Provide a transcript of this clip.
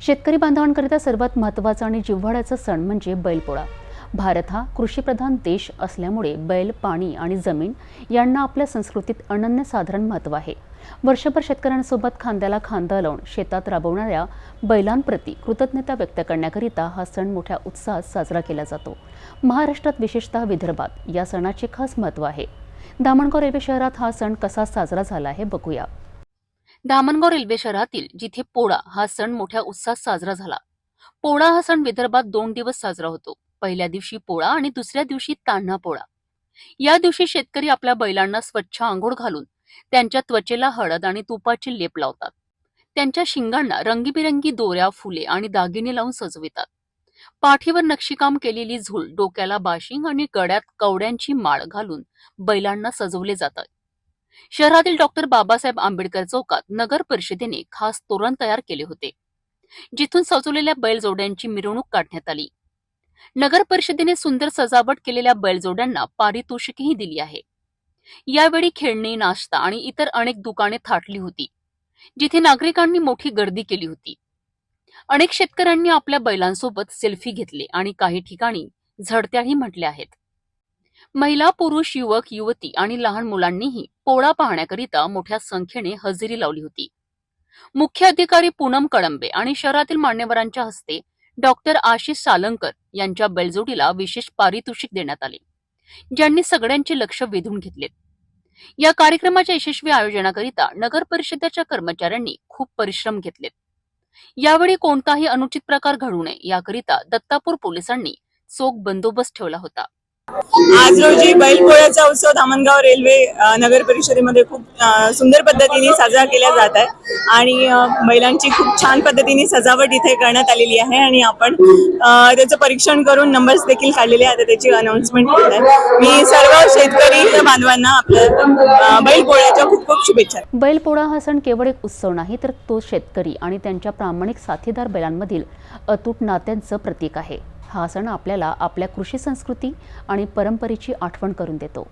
शेतकरी बांधवांकरिता सर्वात महत्त्वाचा आणि जिव्हाळ्याचा सण म्हणजे बैलपोळा. भारत हा कृषीप्रधान देश असल्यामुळे बैल पाणी आणि जमीन यांना आपल्या संस्कृतीत अनन्यसाधारण महत्त्व आहे. वर्षभर शेतकऱ्यांसोबत खांद्याला खांदा लावून शेतात राबवणाऱ्या बैलांप्रती कृतज्ञता व्यक्त करण्याकरिता हा सण मोठ्या उत्साहात साजरा केला जातो. महाराष्ट्रात विशेषतः विदर्भात या सणाचे खास महत्त्व आहे. दामणगाव रेल्वे शहरात हा सण कसा साजरा झाला आहे बघूया. धामणगाव रेल्वे शहरातील जिथे पोळा हा सण मोठ्या उत्साहात साजरा झाला. पोळा हा सण विदर्भात दोन दिवस साजरा होतो. पहिल्या दिवशी पोळा आणि दुसऱ्या दिवशी तान्हा पोळा. या दिवशी शेतकरी आपल्या बैलांना स्वच्छ आंघोळ घालून त्यांच्या त्वचेला हळद आणि तुपाचे लेप लावतात. त्यांच्या शिंगांना रंगीबिरंगी दोऱ्या फुले आणि दागिने लावून सजवितात. पाठीवर नक्षीकाम केलेली झूल डोक्याला बाशिंग आणि गळ्यात कवड्यांची माळ घालून बैलांना सजवले जातात. शहरातील डॉक्टर बाबासाहेब आंबेडकर चौकात नगर परिषदेने खास तोरण तयार केले होते जिथून सजवलेल्या बैलजोड्यांची मिरवणूक काढण्यात आली. नगर परिषदेने सुंदर सजावट केलेल्या बैलजोड्यांना पारितोषिकही दिली आहे. यावेळी खेळणी नाश्ता आणि इतर अनेक दुकाने थाटली होती जिथे नागरिकांनी मोठी गर्दी केली होती. अनेक शेतकऱ्यांनी आपल्या बैलांसोबत सेल्फी घेतले आणि काही ठिकाणी झडत्याही म्हटल्या आहेत. महिला पुरुष युवक युवती आणि लहान मुलांनीही पोळा पाहण्याकरिता मोठ्या संख्येने हजेरी लावली होती. मुख्य अधिकारी पूनम कळंबे आणि शहरातील मान्यवरांच्या हस्ते डॉक्टर आशिष सालंकर यांच्या बैलजोडीला विशेष पारितोषिक देण्यात आले ज्यांनी सगळ्यांचे लक्ष वेधून घेतले. या कार्यक्रमाच्या यशस्वी आयोजनाकरिता नगर परिषदेच्या कर्मचाऱ्यांनी खूप परिश्रम घेतले. यावेळी कोणताही अनुचित प्रकार घडू नये याकरिता दत्तापूर पोलिसांनी चोख बंदोबस्त ठेवला होता. आज रोजी बैलपोळ्याचा उत्सव धामणगाव रेल्वे नगर परिषदेमध्ये खूप सुंदर पद्धतीने साजरा केला जात आहे. आणि बैलांची खूप छान पद्धतीने सजावट इथे करण्यात आलेली आहे आणि आपण त्याचं परीक्षण करून नंबर्स देखील काढलेले आहेत. आता त्याची अनाउन्समेंट होत आहे. मी सर्व शेतकरी बांधवांना आपल्या बैलपोळ्याच्या खूप खूप शुभेच्छा. बैलपोळा हा सण केवळ एक उत्सव नाही तर तो शेतकरी आणि त्यांच्या प्रामाणिक साथीदार बैलांमधील अतूट नात्यांचं प्रतीक आहे. हा सण आपल्याला आपल्या कृषी संस्कृती आणि परंपरेची आठवण करून देतो.